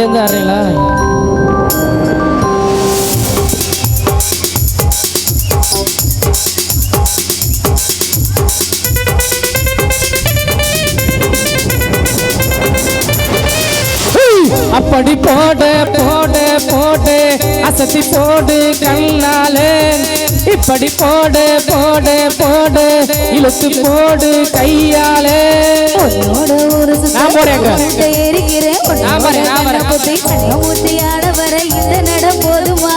இங்கேருந்து ஆடுறீங்களா அப்படி போடு போடு போடு அசத்தி போடு கண்ணாலே. இப்படி போடு போடு போடு இழுத்து போடு கையாலே. நான் ஏறிக்கிறேன். நான் வரேன், நான் வரேன். புத்தி ஊத்தி ஆட வர இந்த நட போதுமா?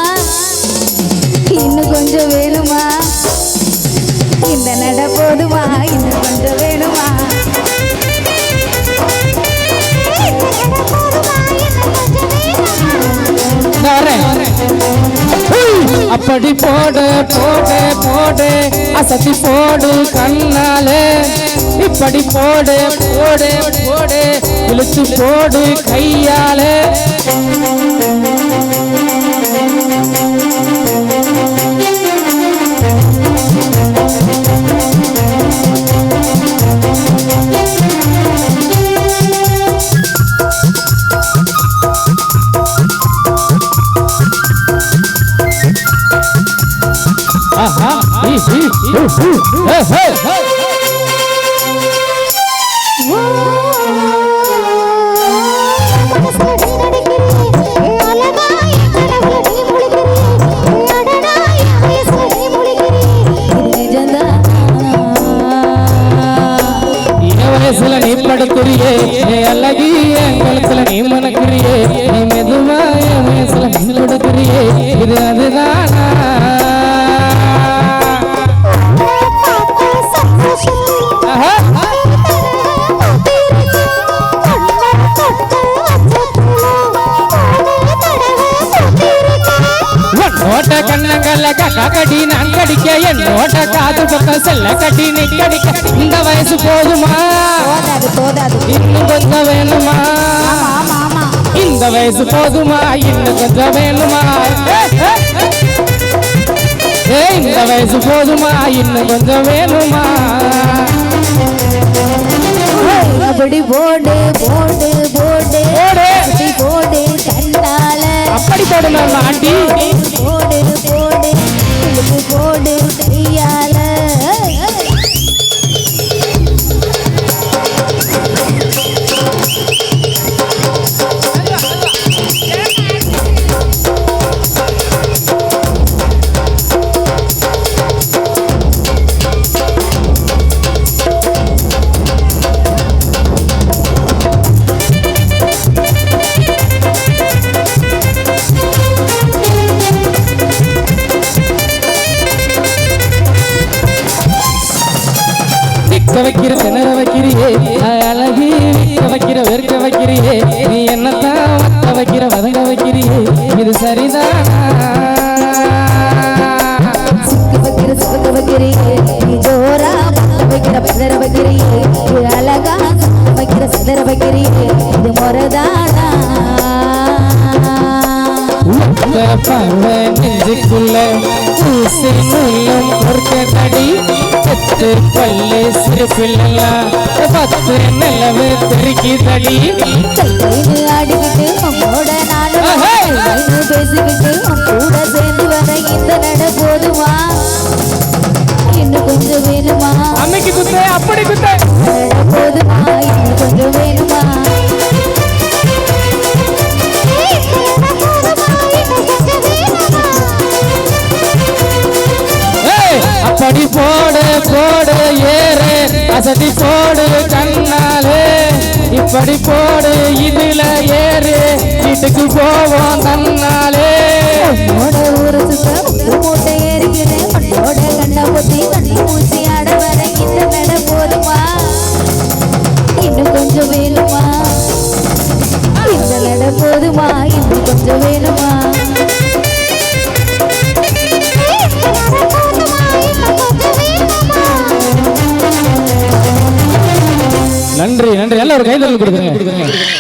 இன்னும் கொஞ்சம் வேணுமா? இந்த நட போதுமா? இன்னும் கொஞ்சம் வேணுமா? அப்படி போடு போடு போடு. அசத்தி போடு கண்ணாலே. இப்படி போடு போடு. இழுத்து போடு கையாலே ஆஹா ஈ, ஈ, ஊ, ஊ, அழகி என் கழுத்துல நீ மணக்கிறியே நீ மெதுவா என் வயசுல கக்கா கடி நான் கடிக்க என்னோட்ட காது பக்கம் செல்ல கட்டி நீ கடிக்க இந்த வயசு போதுமா? இன்னும் கொஞ்சம் வேணுமா? இந்த வயசு போதுமா? இன்னும் கொஞ்சம் வேணுமா? ஏ இந்த வயசு போதுமா? இன்னும் கொஞ்சம் வேணுமா? அப்படி போடு போடு போடு. போடு. போடு அப்படி போடணும் ஆண்டி. திக்க வைக்கிற திணற வைக்கிறியே அழகி விக்க வைக்கிற வெறுக்க வைக்கிறியே நீ என்னத்தான் வத்த வைக்கிற வதங்க வைக்கிறியே இது சரிதான். பார்வை நெஞ்சுக்குள்ள ஊசி நூலும் பொறுக்க தடி. பத்து பல்லு சிறு பிள்ளைலாம் பத்து நிலவு தெருக்கி தடி. கைகைன்னு ஆடிக்கிட்டு உன்னோட நானும் ஆஹே. கைகைன்னு பேசிக்கிட்டு உன் கூட சேர்ந்து வர இந்த நட போதுமா? இன்னும் கொஞ்சம் வேணுமா? அன்னைக்கு குத்து அப்படி குத்து. போதுமா? இன்னும் கொஞ்சம் வேணுமா? போடு ஏறு. அசதி போடு கண்ணாலே. இப்படி போடு இதுல ஏறு. வீட்டுக்கு போவோம் தன்னாலே உன்னோட ஊரு மூட்டை ஏறிக்கிறேன் உன்னோட கண்ணை பொத்தி கண்ணி மூச்சி ஆட வர இந்த நட போதுமா? இன்னும் கொஞ்சம் வேணுமா? இந்த நட போதுமா? இன்னும் கொஞ்சம் வேணுமா? நன்றி கைதல் கொடுக்குறேன்.